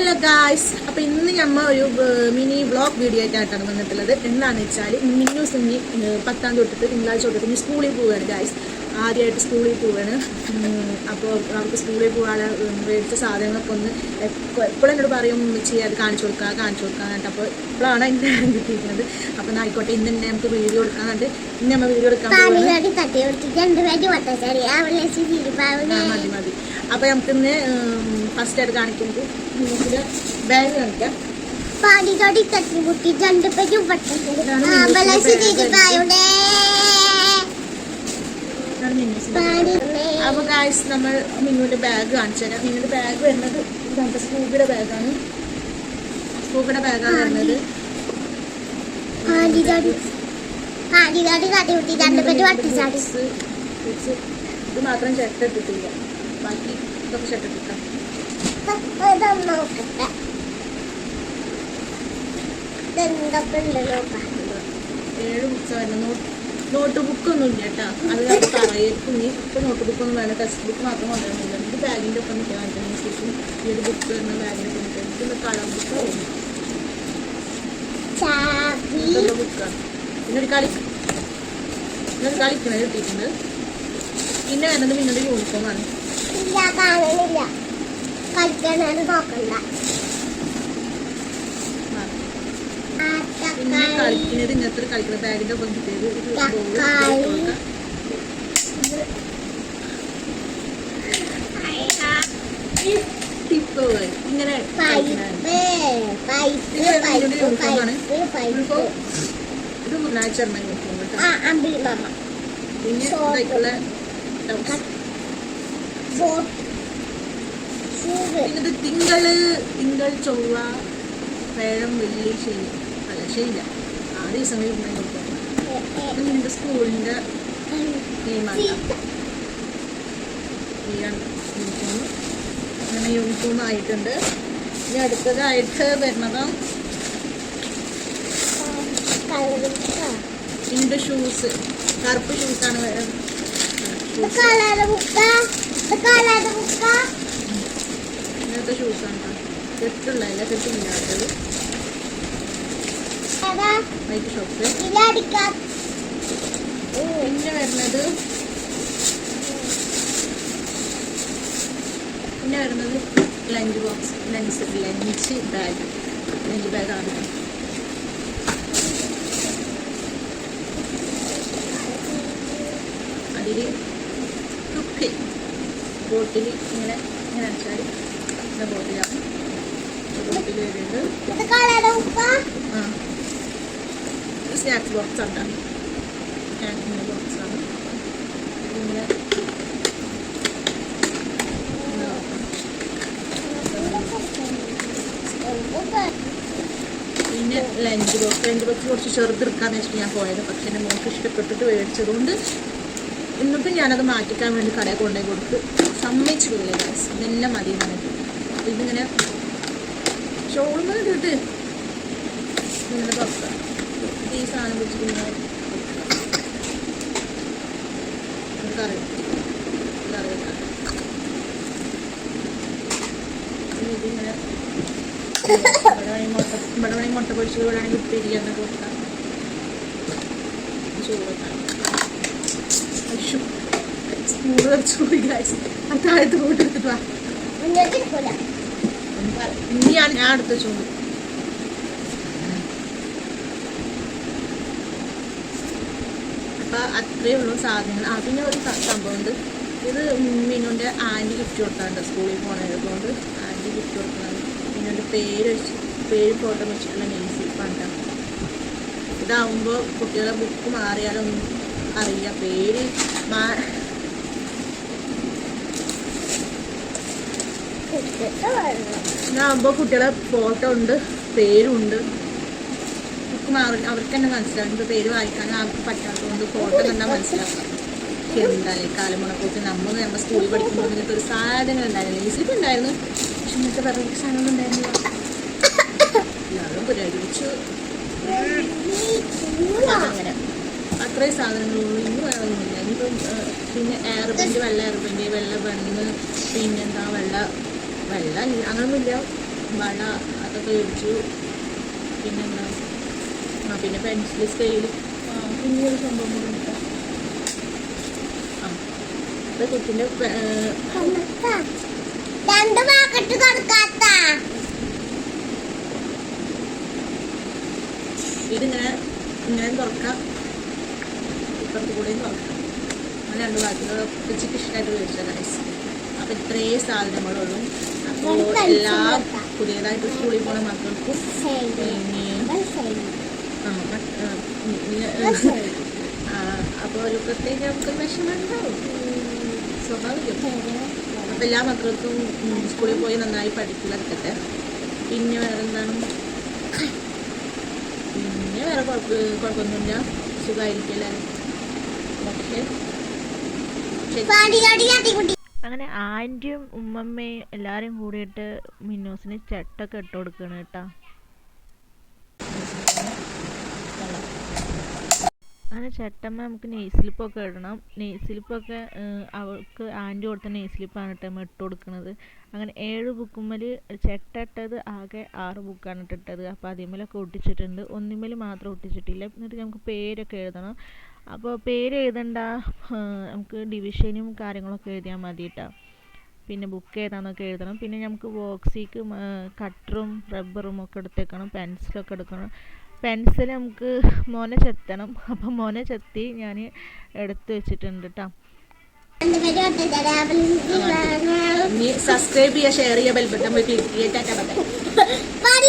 Hello guys അപ്പോൾ ഇന്ന് ഞമ്മ ഒരു മിനി വ്ളോഗ് വീഡിയോ ആയിട്ടാണ് വന്നിട്ടുള്ളത്. എന്താണെന്ന് വെച്ചാൽ മിന്നു ഏഹ്, പത്താം തൊട്ടിട്ട് തിങ്കളാഴ്ച തൊട്ടിട്ട് സ്കൂളിൽ പോവുകയാണ് ഗായ്സ് ആദ്യമായിട്ട് സ്കൂളിൽ പോവാണ്. അപ്പോൾ അവർക്ക് സ്കൂളിൽ പോകാതെ മേടിച്ച സാധനങ്ങളൊക്കെ ഒന്ന് എപ്പോഴും എന്നോട് പറയും ചെയ്യാൻ അത് കാണിച്ചു കൊടുക്കുക കാണിച്ചു കൊടുക്കുക എന്നിട്ട് അപ്പോൾ ഇപ്പോഴാണ് എന്റെ കിട്ടിയിരിക്കുന്നത്. അപ്പോൾ ആയിക്കോട്ടെ ഇന്ന് തന്നെ നമുക്ക് വീഡിയോ എടുക്കാൻ കണ്ട് ഇന്ന് നമ്മൾ വീഡിയോ എടുക്കാൻ മതി മതി. അപ്പോൾ നമുക്കിന്ന് ഫസ്റ്റ് ആയിട്ട് കാണിക്കുന്നത് ബാഗ് കാണിക്കാം. പാലിലോട്ട് തട്ടി കുട്ടി രണ്ടുപേര് വട്ടച്ചാടി ഇതാണ് പാടി. അപ്പോൾ ഗായ്സ് നമ്മൾ മിന്നുവിന്റെ ബാഗ് കാണിച്ചു തരാം. മിന്നുവിന്റെ ബാഗ് വരുന്നത് ഇതാണ് സ്കൂബിയുടെ ബാഗാണ് സ്കൂബിയുടെ ബാഗാണ് വരുന്നത്. ഇത് മാത്രം ഷർട്ട് ഇട്ടിട്ടില്ല. ബാക്കി ഇതൊക്കെ ഷർട്ട് ഇട്ടിട്ടാ. ഏഴ് ബുക്സ് വരുന്നത്. നോട്ട് ബുക്ക് ബുക്കൊന്നും ഇല്ല കേട്ടോ അത് പറയേക്കും നീ ഇപ്പം നോട്ട് ബുക്കൊന്നും വേണ്ട. ടെക്സ്റ്റ് ബുക്ക് മാത്രം കൊണ്ടുവരുന്നില്ല. ഇത് ബാഗിന്റെ ഒപ്പം നിൽക്കാൻ കാണിക്കണം ശേഷം ഈ ഒരു ബുക്ക് വരുന്ന ബാഗിന്റെ ഒപ്പം നിൽക്കാൻ ഇത് കളർ ബുക്ക് ബുക്കാണ് പിന്നെ ഒരു കളി. പിന്നൊരു കളിക്കണത് കിട്ടിയിട്ടുണ്ട്. പിന്നെ വരുന്നത് പിന്നൊരു യൂണിഫോമാണ് കളിക്കണത് നോക്കണ്ട. പിന്നെ കളിക്കുന്നത് ഇങ്ങനത്തെ ഒരു കളിക്കുന്ന ബാഗിന്റെ ഒപ്പം കിട്ടിയത് ഒരു bowl തക്കാളി. ഇങ്ങനെ ഇത് ഇറങ്ങാൻ യൂണിഫോം കേട്ടോ. മാമ. പിന്നെ. ഇതായിട്ടുള്ള ബ്ലൗസ്. ബോട്ട് ഷൂവ് പിന്നെ ഇത് തിങ്കൾ തിങ്കൾ ചൊവ്വ വേഴം വെള്ളി ശനി അല്ല ശനിയില്ല ആ യൂണിഫോം ഇത് നിന്റെ ഈ രണ്ട് യൂണിഫോം അങ്ങനെ യൂണിഫോം ആയിട്ടുണ്ട്. ഇനി അടുത്തതായിട്ട് വരുന്നത് ഇതിന്റെ ഷൂസ് കറുപ്പ് ഷൂസാണ് വരുന്നത് ഇങ്ങനത്തെ ഷൂസാണ് കെട്ടുള്ളതല്ല കെട്ടില്ലാത്തത്. ഏതാ വൈറ്റ് ഇലടിക്കാം പിന്നെ വരുന്നത്? പിന്നെ വരുന്നത് lunch box lunch lunch bag lunch ബാഗാണ് അതിൽ കുക്ക് ബോട്ടിൽ ഇങ്ങനെ ഇങ്ങനെ അടിച്ചാൽ ബോട്ടിലാണ് ബോട്ടിൽ വരുന്നത്. ആ. സ്നാക്സ് ബോക്സ് ആണ് സ്നാക്സിന്റെ ബോക്സാണ് ഇങ്ങനെ. പിന്നെ ലഞ്ച് ബോക്സ് ലഞ്ച് ബോക്സ് കുറച്ച് ചെറുതെടുക്കാന്ന് വെച്ചിട്ട് ഞാൻ പോയത്. പക്ഷെ എന്റെ മോൾക്ക് ഇഷ്ടപ്പെട്ടിട്ട് മേടിച്ചതുകൊണ്ട് ഇന്നിപ്പം ഞാനത് മാറ്റിക്കാൻ വേണ്ടി കടയിൽ കൊണ്ടുപോയി കൊടുത്ത് സമ്മതിച്ചു പോയില്ല ഗ്യാസ് ഇതെല്ലാം മതി എന്ന് പറഞ്ഞിട്ട്. അപ്പോൾ ഇതിങ്ങനെ ഷോളുമ്പോൾ കിട്ടി ഇങ്ങനെ തുറക്കാം ഇനി ഇതിങ്ങനെ ഇവിടെ വേണമെങ്കിൽ മുട്ട ഇവിടെ ഇവിടെ ആണെങ്കിൽ ഉപ്പേരി കൊടുക്കാം ചോറ് വെക്കാം സ്പൂൺ വെച്ച് താഴത്ത് എടുത്തിട്ട് വാ ഞാൻ അടുത്ത ചോറ്. അപ്പൊ അത്രയേ ഉള്ളൂ സാധനങ്ങൾ. ആ പിന്നെ ഒരു സംഭവം സംഭവമുണ്ട് ഇത് മിന്നുന്റെ ആന്റി ഗിഫ്റ്റ് കൊടുക്കാറുണ്ട് സ്കൂളിൽ പോണതുകൊണ്ട് ആന്റി ഗിഫ്റ്റ് കൊടുക്കുന്നുണ്ട് മീനുന്റെ പേര് വെച്ച് പേര് ഫോട്ടോ വെച്ചിട്ടുള്ള നെയ്സി പണ്ട. ഇതാവുമ്പോൾ കുട്ടികളെ ബുക്ക് മാറിയാലൊന്നും അറിയില്ല പേര് മാ ഇതാകുമ്പോൾ കുട്ടികളെ ഫോട്ടോ ഉണ്ട്. പേരുണ്ട്. ബുക്ക് മാറി അവർക്ക് തന്നെ മനസ്സിലാവും. ഇപ്പോൾ പേര് വായിക്കാൻ അവർക്ക് പറ്റാത്തതുകൊണ്ട് ഫോട്ടോ കണ്ടാൽ മനസ്സിലാക്കാം. എന്തായാലും കാലമുണക്കൂട്ട് നമ്മൾ നമ്മുടെ സ്കൂളിൽ പഠിക്കുമ്പോൾ ഇങ്ങനത്തെ ഒരു സാധനം ഉണ്ടായിരുന്നു ഈസിപ്പ് ഉണ്ടായിരുന്നു. പക്ഷെ ഇങ്ങനത്തെ വേറെ ഒരു സാധനം ഉണ്ടായിരുന്നില്ല. എല്ലാവരും പുരോഗമിച്ചു. അങ്ങനെ. അത്രയും സാധനങ്ങളുള്ളൂ ഇന്ന് വേണമെന്നില്ല ഇനിയിപ്പം പിന്നെ എയർ ബെൻഡ് വെള്ള എയർബെൻഡ് വെള്ള ബണ്ണ് പിന്നെന്താ വെള്ള വെള്ള അങ്ങനൊന്നുമില്ല. വള അതൊക്കെ ഒഴിച്ചു. പിന്നെന്താ ആ പിന്നെ പെൻസിൽ സ്കെയിൽ കുഞ്ഞൊരു സംഭവം കൂടെ. ആ അത് കുട്ടിന്റെ രണ്ട് പാക്കറ്റ് കൊടുക്കാത്ത. ഇതിങ്ങനെ ഇങ്ങനെ തുറക്കാം. ഇപ്പുറത്ത് കൂടെയും തുറക്കാം. അങ്ങനെ രണ്ട് ബാക്കിയുള്ള ഉച്ചയ്ക്ക് ഇഷ്ടമായിട്ട് മേടിച്ച ഗൈസ് അപ്പം ഇത്രയും സാധനങ്ങളുള്ളൂ. അപ്പോൾ എല്ലാ പുതിയതായിട്ട് സ്കൂളിൽ പോണ മക്കൾക്കും അപ്പോൾ ഒരു പ്രത്യേക നമുക്ക് വിഷമമുണ്ടാവും സ്വാഭാവികം. അപ്പം എല്ലാ മക്കൾക്കും സ്കൂളിൽ പോയി നന്നായി പഠിക്കുക പിന്നെ വേറെ എന്താണ് പിന്നെ വേറെ കുഴപ്പ കുഴപ്പമൊന്നുമില്ല. സുഖമായിരിക്കും അങ്ങനെ ആന്റിയും ഉമ്മമ്മയും എല്ലാവരും കൂടിയിട്ട് മിന്നൂസിന് ചട്ടൊക്കെ ഇട്ട് കൊടുക്കണം കേട്ടോ. അങ്ങനെ ചേട്ടമ്മ നമുക്ക് നെയ്സ്ലിപ്പൊക്കെ ഇടണം. നെയ്സ്ലിപ്പൊക്കെ അവൾക്ക് ആന്റി കൊടുത്ത നെയ്സ്ലിപ്പാണ് കേട്ടോ അമ്മ ഇട്ട് കൊടുക്കുന്നത് അങ്ങനെ ഏഴ് ബുക്കുമ്മൽ ചട്ട ഇട്ടത് ആകെ ആറ് ബുക്കാണ് ഇട്ടിട്ടത് അപ്പോൾ അതിന്മേലൊക്കെ ഒട്ടിച്ചിട്ടുണ്ട്. ഒന്നിന്മേൽ മാത്രം ഒട്ടിച്ചിട്ടില്ല. എന്നിട്ട് നമുക്ക് പേരൊക്കെ എഴുതണം. അപ്പോൾ പേര് എഴുതണ്ട? നമുക്ക് ഡിവിഷനും കാര്യങ്ങളൊക്കെ എഴുതിയാൽ മതി കേട്ടോ. പിന്നെ ബുക്ക് ഏതാണെന്നൊക്കെ എഴുതണം. പിന്നെ നമുക്ക് ബോക്സിക്ക് കട്ടറും റബ്ബറും ഒക്കെ എടുത്തേക്കണം. പെൻസിലൊക്കെ എടുക്കണം. പെൻസിൽ നമുക്ക് മോനെ ചെത്തണം. അപ്പം മോനെ ചെത്തി ഞാൻ എടുത്തു വെച്ചിട്ടുണ്ട് കേട്ടോ സബ്സ്ക്രൈബ് ചെയ്യുക ഷെയർ ചെയ്യുക ബെൽബട്ടൺ പോയി ക്ലിക്ക് ചെയ്യുക ടാറ്റ ബൈ ബൈ